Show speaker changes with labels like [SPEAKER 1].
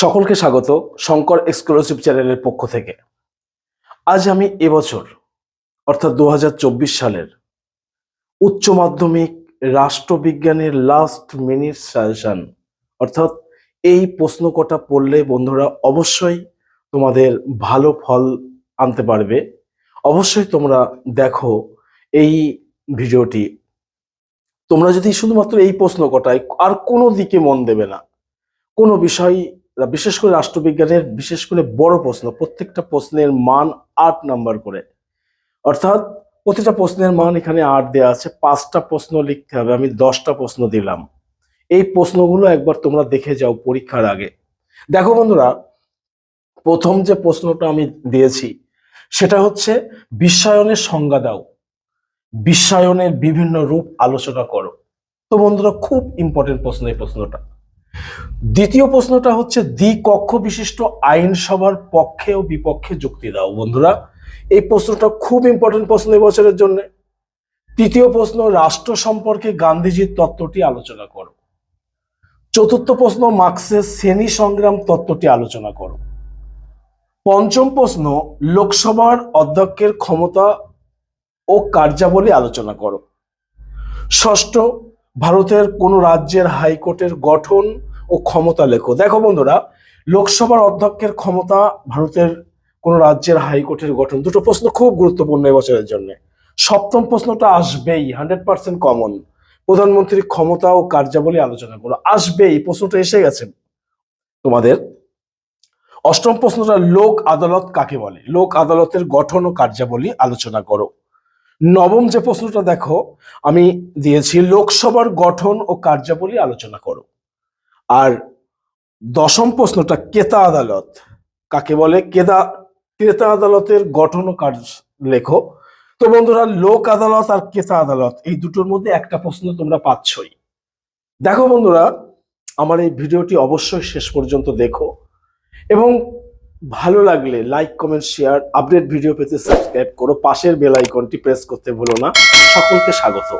[SPEAKER 1] সকলকে স্বাগত শঙ্কর এক্সক্লুসিভ চ্যানেলের পক্ষ থেকে। আজ আমি এবছর, অর্থাৎ দু হাজার চব্বিশ সালের, উচ্চ মাধ্যমিক রাষ্ট্রবিজ্ঞানের লাস্ট মিনিট সাজেশন অর্থাৎ এই প্রশ্ন কটা পড়লে বন্ধুরা অবশ্যই তোমাদের ভালো ফল আনতে পারবে। অবশ্যই তোমরা দেখো এই ভিডিওটি। তোমরা যদি শুধুমাত্র এই প্রশ্ন কটায় আর কোনো দিকে মন দেবে না, কোনো বিষয় বিশেষ করে রাষ্ট্রবিজ্ঞানের বিশেষ করে বড় প্রশ্ন, প্রত্যেকটা প্রশ্নের মান আট নাম্বার করে। অর্থাৎ প্রতিটা প্রশ্নের মান এখানে আট দেওয়া আছে, পাঁচটা প্রশ্ন লিখতে হবে, আমি দশটা প্রশ্ন দিলাম। এই প্রশ্নগুলো একবার তোমরা দেখে যাও পরীক্ষার আগে। দেখো বন্ধুরা, প্রথম যে প্রশ্নটা আমি দিয়েছি, সেটা হচ্ছে বিশ্বায়নের সংজ্ঞা দাও। বিশ্বায়নের বিভিন্ন রূপ আলোচনা করো। তো বন্ধুরা, খুব ইম্পর্টেন্ট প্রশ্ন এই প্রশ্নটা। দ্বিতীয় প্রশ্নটা হচ্ছে দ্বিকক্ষ বিশিষ্ট আইনসভার পক্ষে ও বিপক্ষে যুক্তি দাও, বন্ধুরা। এই প্রশ্নটা খুব ইম্পর্টেন্ট প্রশ্ন এবছরের জন্য। তৃতীয় প্রশ্ন, রাষ্ট্র সম্পর্কে গান্ধীজির তত্ত্বটি আলোচনা করো। চতুর্থ প্রশ্ন, মার্ক্সের শ্রেণি সংগ্রাম তত্ত্বটি আলোচনা করো। পঞ্চম প্রশ্ন, লোকসভার অধ্যক্ষের ক্ষমতা ও কার্যাবলী আলোচনা করো। ষষ্ঠ, ভারতের কোন রাজ্যের হাইকোর্টের গঠন ও ক্ষমতা লেখো। দেখো বন্ধুরা, লোকসভার অধ্যক্ষের ক্ষমতা ভারতের কোন রাজ্যের হাইকোর্টের গঠন, দুটো প্রশ্ন খুব গুরুত্বপূর্ণ এবছরের জন্য। সপ্তম প্রশ্নটা আসবেই, হান্ড্রেড পার্সেন্ট কমন। প্রধানমন্ত্রীর ক্ষমতা ও কার্যাবলী আলোচনা করো। আসবেই, প্রশ্নটা এসে গেছে তোমাদের। অষ্টম প্রশ্নটা, লোক আদালত কাকে বলে? লোক আদালতের গঠন ও কার্যাবলী আলোচনা করো। নবম যে প্রশ্নটা দেখো, আমি দিয়েছি, লোকসভার গঠন ও কার্যাবলী আলোচনা করো। আর দশম প্রশ্নটা, কেতা আদালত? কাকে বলে? কেদা ক্রেতা আদালতের গঠন ও কার্য লেখো। তো বন্ধুরা, লোক আদালত আর ক্রেতা আদালত, এই দুটোর মধ্যে একটা প্রশ্ন তোমরা পাচ্ছই। দেখো বন্ধুরা, আমার এই ভিডিওটি অবশ্যই শেষ পর্যন্ত দেখো। এবং ভালো লাগলে like, comment, share, update video পেতে সাবস্ক্রাইব করো। পাশের বেল আইকনটি প্রেস করতে ভুলো না। সকলকে স্বাগত।